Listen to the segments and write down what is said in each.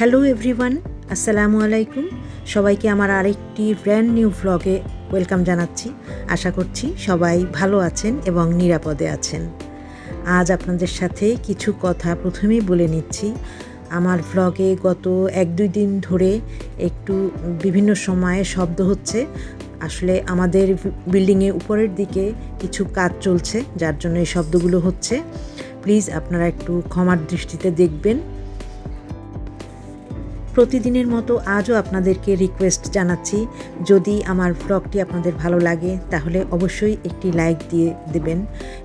Hello everyone, আসসালামু আলাইকুম। সবাইকে আমার আরেকটি ব্র্যান্ড নিউ ভ্লগে ওয়েলকাম জানাচ্ছি। আশা করছি সবাই ভালো আছেন এবং নিরাপদে আছেন। আজ আপনাদের সাথে কিছু কথা প্রথমেই বলে নিচ্ছি। আমার ভ্লগে গত এক দুই দিন ধরে একটু বিভিন্ন সময়ে শব্দ হচ্ছে। আসলে আমাদের বিল্ডিংয়ের উপরের দিকে কিছু কাজ চলছে, যার জন্য এই শব্দগুলো হচ্ছে। প্লিজ আপনারা একটু ক্ষমার দৃষ্টিতে দেখবেন। প্রতিদিনের মতো আজও আপনাদেরকে রিকোয়েস্ট জানাচ্ছি, যদি আমার ব্লগটি আপনাদের ভালো লাগে, তাহলে অবশ্যই একটি লাইক দিয়ে দেবেন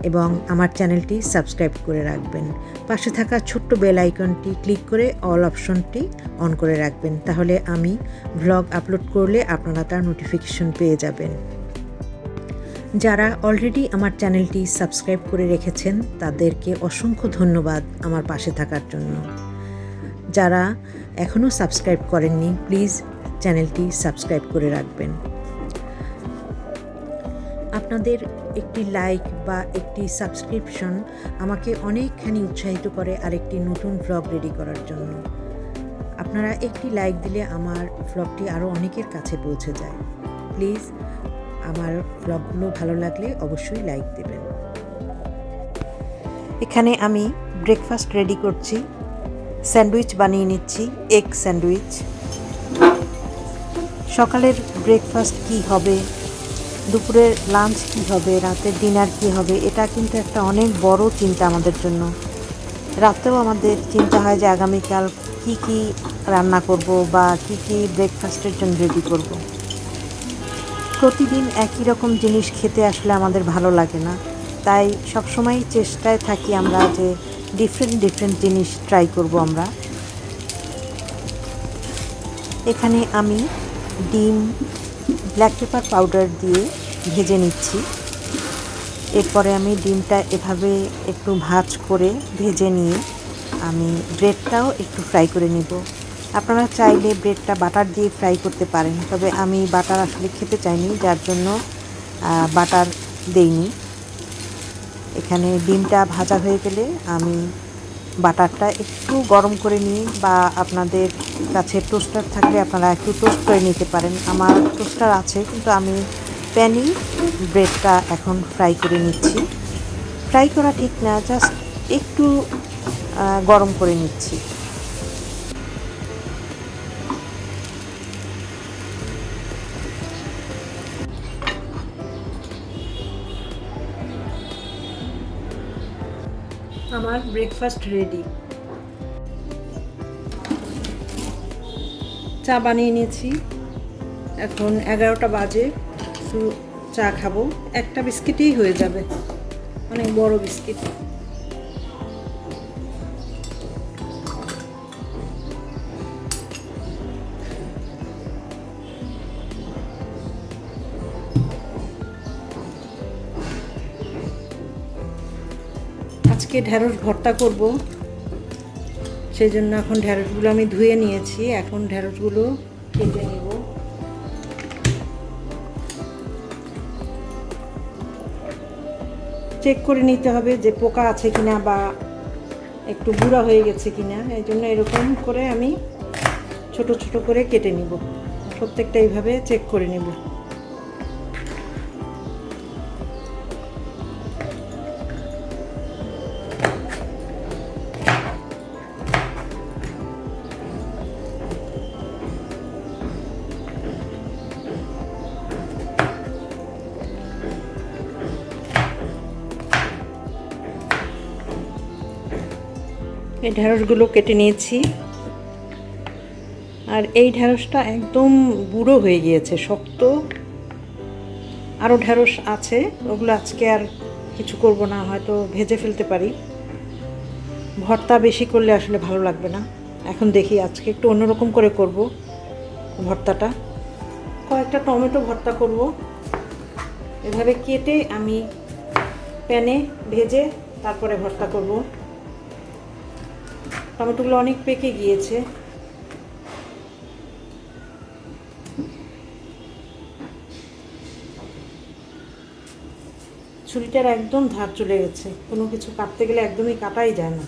এবং আমার চ্যানেলটি সাবস্ক্রাইব করে রাখবেন। পাশে থাকা ছোট্ট বেল আইকনটি ক্লিক করে অল অপশনটি অন করে রাখবেন, তাহলে আমি ব্লগ আপলোড করলে আপনারা তার নোটিফিকেশন পেয়ে যাবেন। যারা অলরেডি আমার চ্যানেলটি সাবস্ক্রাইব করে রেখেছেন, তাদেরকে অসংখ্য ধন্যবাদ আমার পাশে থাকার জন্য। যারা এখনও সাবস্ক্রাইব করেননি, প্লিজ চ্যানেলটি সাবস্ক্রাইব করে রাখবেন। আপনাদের একটি লাইক বা একটি সাবস্ক্রিপশন আমাকে অনেকখানি উৎসাহিত করে আরেকটি নতুন ভ্লগ রেডি করার জন্য। আপনারা একটি লাইক দিলে আমার ভ্লগটি আরও অনেকের কাছে পৌঁছে যায়। প্লিজ আমার ব্লগগুলো ভালো লাগলে অবশ্যই লাইক দেবেন। এখানে আমি ব্রেকফাস্ট রেডি করছি। স্যান্ডউইচ বানিয়ে নিচ্ছি, এগ স্যান্ডউইচ। সকালের ব্রেকফাস্ট কি হবে? দুপুরের লাঞ্চ কি হবে? রাতের ডিনার কি হবে? এটা কিন্তু একটা অনেক বড় চিন্তা আমাদের জন্য। রাতেও আমাদের চিন্তা হয় যে আগামীকাল কি কি রান্না করব বা কি কি ব্রেকফাস্টের জন্য রেডি করব। প্রতিদিন একই রকম জিনিস খেতে আসলে আমাদের ভালো লাগে না। তাই সবসময় চেষ্টায় থাকি আমরা যে ডিফারেন্ট ডিফারেন্ট জিনিস ট্রাই করব আমরা। এখানে আমি ডিম ব্ল্যাক পেপার পাউডার দিয়ে ভেজে নিচ্ছি। এরপরে আমি ডিমটা এভাবে একটু ভাজ করে ভেজে নিয়ে আমি ব্রেডটাও একটু ফ্রাই করে নিব। আপনারা চাইলে ব্রেডটা বাটার দিয়ে ফ্রাই করতে পারেন, তবে আমি বাটার আসলে খেতে চাইনি, যার জন্য বাটার দেইনি। এখানে ডিমটা ভাজা হয়ে গেলে আমি বাটারটা একটু গরম করে নিই বা আপনাদের কাছে টোস্টার থাকলে আপনারা একটু টোস্ট করে নিতে পারেন। আমার টোস্টার আছে, কিন্তু আমি প্যানি ব্রেডটা এখন ফ্রাই করে নিচ্ছি। ফ্রাই করা ঠিক না, জাস্ট একটু গরম করে নিচ্ছি। আমার ব্রেকফাস্ট রেডি চা বানিয়ে নিয়েছি। এখন এগারোটা বাজে চা খাব। একটা বিস্কিটই হয়ে যাবে। অনেক বড় বিস্কিট। আজকে ঢ্যাঁড়স ভর্তা করব। সেই জন্য এখন ঢ্যাঁড়সগুলো আমি ধুয়ে নিয়েছি। এখন ঢ্যাঁড়সগুলো কেটে নেব। চেক করে নিতে হবে যে পোকা আছে কিনা বা একটু বুড়া হয়ে গেছে কিনা। এই জন্য এরকম করে আমি ছোট ছোট করে কেটে নিব। প্রত্যেকটা এইভাবে চেক করে নেব। এই ঢ্যাঁড়সগুলো কেটে নিয়েছি। আর এই ঢ্যাঁড়সটা একদম বুড়ো হয়ে গিয়েছে, শক্ত। আরও ঢ্যাঁড়স আছে, ওগুলো আজকে আর কিছু করব না, হয়তো ভেজে ফেলতে পারি। ভর্তা বেশি করলে আসলে ভালো লাগবে না। এখন দেখি আজকে একটু অন্যরকম করে করব ভর্তাটা। কয়েকটা টমেটো ভর্তা করব। এভাবে কেটে আমি প্যানে ভেজে তারপরে ভর্তা করব। টমেটোগুলো অনেক পেকে গিয়েছে। ছুরিটার একদম ধার চলে গেছে। কোনো কিছু কাটতে গেলে একদমই কাটাই যায় না।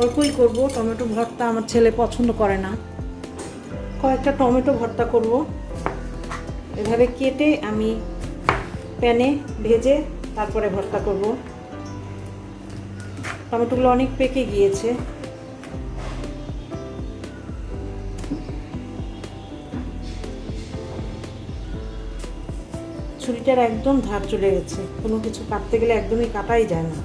অল্পই করব, টমেটো ভর্তা আমার ছেলে পছন্দ করে না। কয়েকটা টমেটো ভর্তা করব। এভাবে কেটে আমি প্যানে ভেজে তারপরে ভর্তা করব। টমেটোগুলো অনেক পেকে গিয়েছে। ছুরিটার একদম ধার চলে গেছে। কোনো কিছু কাটতে গেলে একদমই কাটাই যায় না।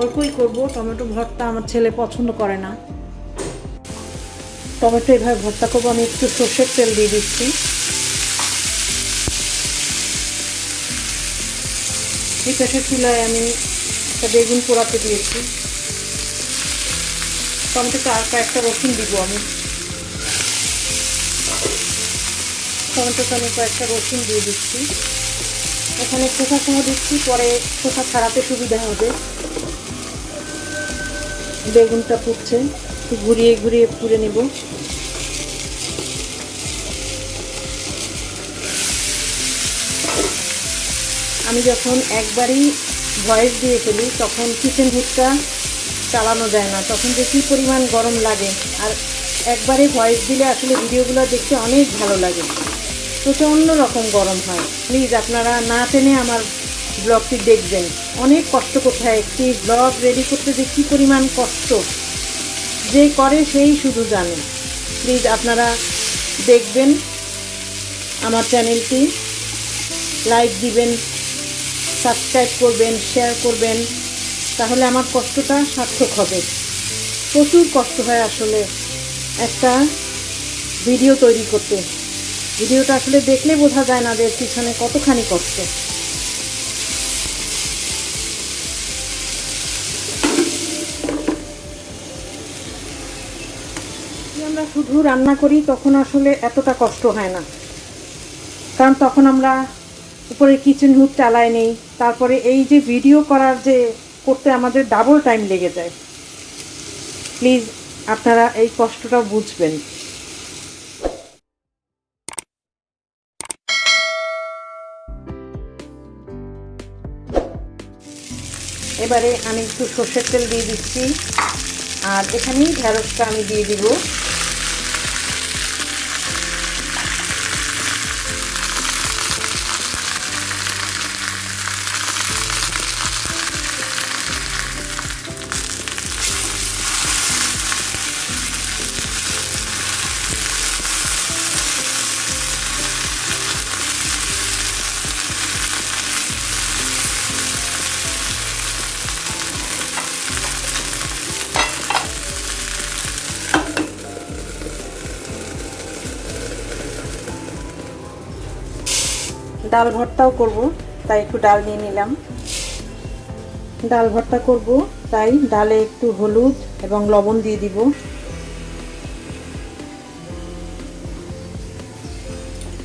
অল্পই করব, টমেটো ভর্তা আমার ছেলে পছন্দ করে না। টমেটো এভাবে ভর্তা করব, আমি একটু সর্ষের তেল দিয়ে দিচ্ছি। পাশের চুলায় আমি একটা বেগুন পোড়াতে দিয়েছি। টমেটোতে আর কয়েকটা রসুন দিব আমি। টমেটোতে আমি কয়েকটা রসুন দিয়ে দিচ্ছি। এখানে খোসা সহ দিচ্ছি, পরে খোসা ছাড়াতে সুবিধা হবে। বেগুনটা পুড়ছে একটু ঘুরিয়ে ঘুরিয়ে পুড়ে নেব। আমি যখন একবারই ভয়েস দিয়ে ফেলি, তখন কিচেন হুডটা চালানো যায় না। তখন যে কী পরিমাণ গরম লাগে। আর একবারে ভয়েস দিলে আসলে ভিডিওগুলো দেখতে অনেক ভালো লাগে। প্রচণ্ড রকম গরম হয়। প্লিজ আপনারা না টেনে আমার ব্লগটি দেখবেন। অনেক কষ্ট কোথায়? একটি ব্লগ রেডি করতে যে কী পরিমাণ কষ্ট? যে করে সেই শুধু জানে। প্লিজ আপনারা দেখবেন আমার চ্যানেলটি লাইক দিবেন সাবস্ক্রাইব করবেন শেয়ার করবেন, তাহলে আমার কষ্টটা সার্থক হবে। প্রচুর কষ্ট হয় আসলে একটা ভিডিও তৈরি করতে। ভিডিওটা আসলে দেখলে বোঝা যায় না যে পিছনে কতখানি কষ্ট। আমরা শুধু রান্না করি, তখন আসলে এতটা কষ্ট হয় না। কারণ তখন আমরা উপরে কিচেন হুড চালাই নেই, তারপরে এই যে ভিডিও করার যে করতে আমাদের ডাবল টাইম লেগে যায়। প্লিজ আপনারা এই কষ্টটা বুঝবেন। এবারে আমি একটু সর্ষের তেল দিয়ে দিচ্ছি, আর এখানেই ঢেঁড়সটা আমি দিয়ে দিব। ডাল ভর্তাও করব, তাই একটু ডাল নিয়ে নিলাম। ডাল ভর্তা করব, তাই ডালে একটু হলুদ এবং লবণ দিয়ে দিব।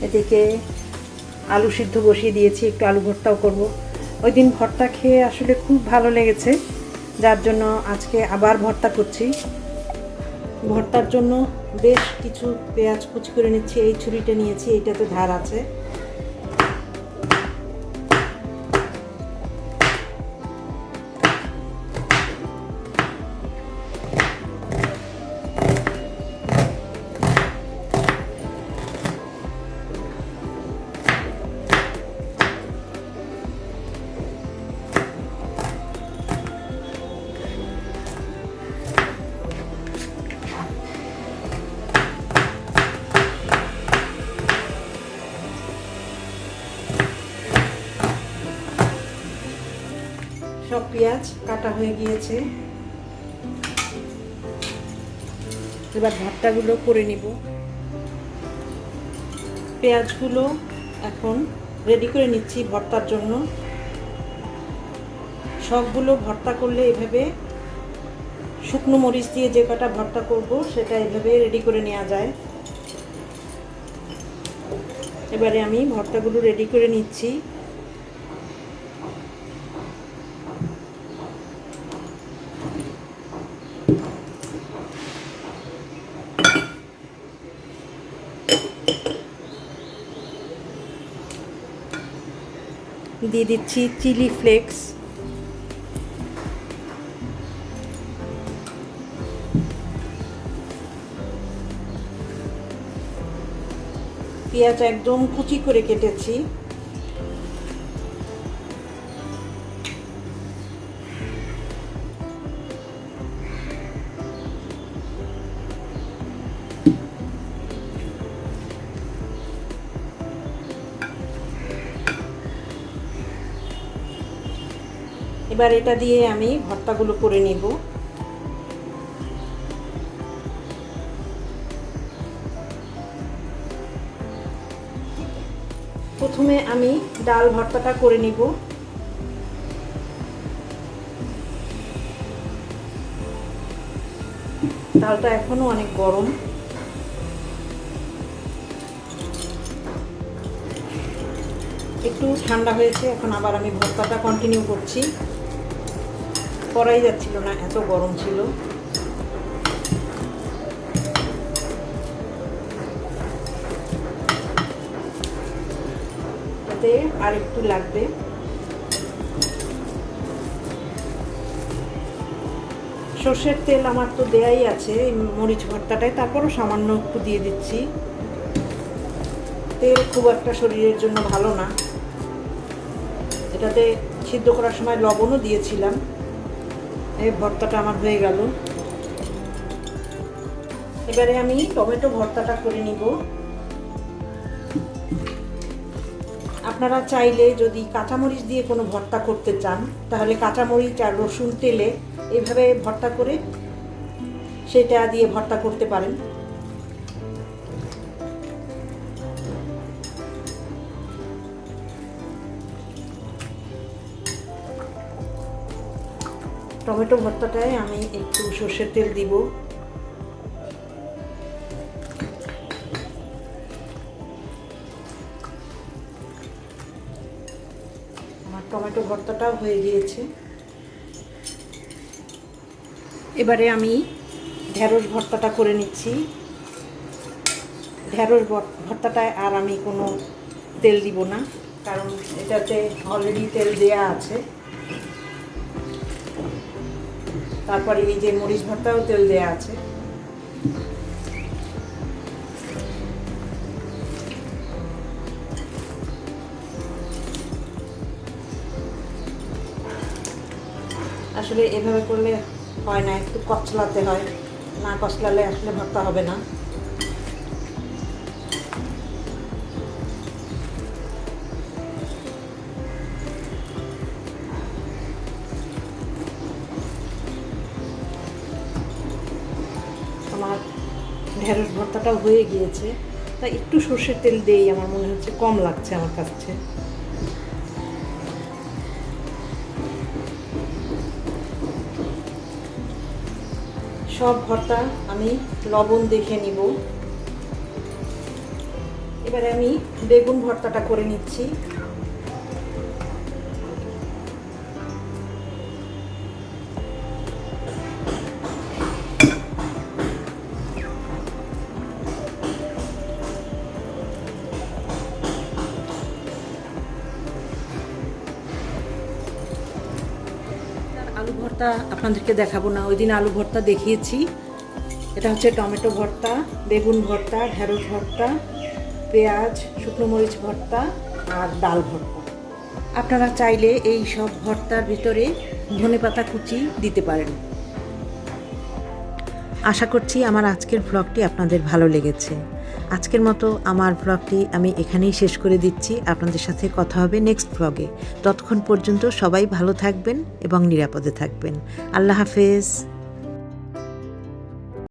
এদিকে আলু সিদ্ধ বসিয়ে দিয়েছি, একটু আলু ভর্তাও করব। ওই দিন ভর্তা খেয়ে আসলে খুব ভালো লেগেছে, যার জন্য আজকে আবার ভর্তা করছি। ভর্তার জন্য বেশ কিছু পেঁয়াজ কুচি করে নিচ্ছি, এই ছুরিটা নিয়েছি, এইটাতে ধার আছে। সব পেঁয়াজ কাটা হয়ে গিয়েছে। এবার ভর্তাগুলো করে নিব। পেঁয়াজগুলো এখন রেডি করে নিচ্ছি ভর্তার জন্য। সবগুলো ভর্তা করলে এভাবে শুকনো মরিচ দিয়ে যে কটা ভর্তা করব, সেটা এভাবে রেডি করে নেওয়া যায়। এবারে আমি ভর্তাগুলো রেডি করে নিচ্ছি। দিয়ে দিচ্ছি চিলি ফ্লেক্স। পেঁয়াজ একদম কুচি করে কেটেছি। এবার এটা দিয়ে আমি ভর্তাগুলো করে নিব। প্রথমে আমি ডাল ভর্তাটা করে নিব। ডালটা এখনও অনেক গরম। একটু ঠান্ডা হয়েছে, এখন আবার আমি ভর্তাটা কন্টিনিউ করছি। করাই যাচ্ছিল না, এত গরম ছিল। আর একটু লাগবে। সর্ষের তেল আমার তো দেয়াই আছে মরিচ ভর্তাটায়, তারপরও সামান্য একটু দিয়ে দিচ্ছি। তেল খুব একটা শরীরের জন্য ভালো না। এটাতে সিদ্ধ করার সময় লবণও দিয়েছিলাম। এই ভর্তাটা আমার হয়ে গেল। এবারে আমি টমেটো ভর্তাটা করে নিব। আপনারা চাইলে যদি কাঁচামরিচ দিয়ে কোনো ভর্তা করতে চান, তাহলে কাঁচামরিচ আর রসুন তেলে এভাবে ভর্তা করে সেটা দিয়ে ভর্তা করতে পারেন। টমেটো ভর্তাটায় আমি একটু সর্ষের তেল দিব। আমার টমেটো ভর্তাটাও হয়ে গিয়েছে। এবারে আমি ঢ্যাঁড়স ভর্তাটা করে নিচ্ছি। ঢ্যাঁড়স ভর্তাটায় আর আমি কোনো তেল দিব না, কারণ এটাতে অলরেডি তেল দেয়া আছে। তারপরে এই যে মরিচ ভর্তাও তেল দেয়া আছে। আসলে এভাবে করলে হয় না, একটু কচলাতে হয়। না কচলালে আসলে ভর্তা হবে না। ঢেঁড়স ভর্তাটাও হয়ে গিয়েছে। তা একটু সর্ষের তেল দেই আমার মনে হচ্ছে কম লাগছে আমার কাছে। সব ভর্তা আমি লবণ দেখে নিব। এবারে আমি বেগুন ভর্তাটা করে নিচ্ছি। আপনাদেরকে দেখাবো না। ওই দিন আলু ভর্তা দেখিয়েছি। এটা হচ্ছে টমেটো ভর্তা, বেগুন ভর্তা, ঢেঁড়স ভর্তা, পেঁয়াজ, শুকনো মরিচ ভর্তা আর ডাল ভর্তা। আপনারা চাইলে এই সব ভর্তার ভিতরে ধনেপাতা কুচি দিতে পারেন। আশা করছি আমার আজকের ব্লগটি আপনাদের ভালো লেগেছে। আজকের মতো আমার ব্লগটি আমি এখানেই শেষ করে দিচ্ছি। আপনাদের সাথে কথা হবে নেক্সট ব্লগে ততক্ষণ পর্যন্ত সবাই ভালো থাকবেন এবং নিরাপদে থাকবেন। আল্লাহ হাফেজ।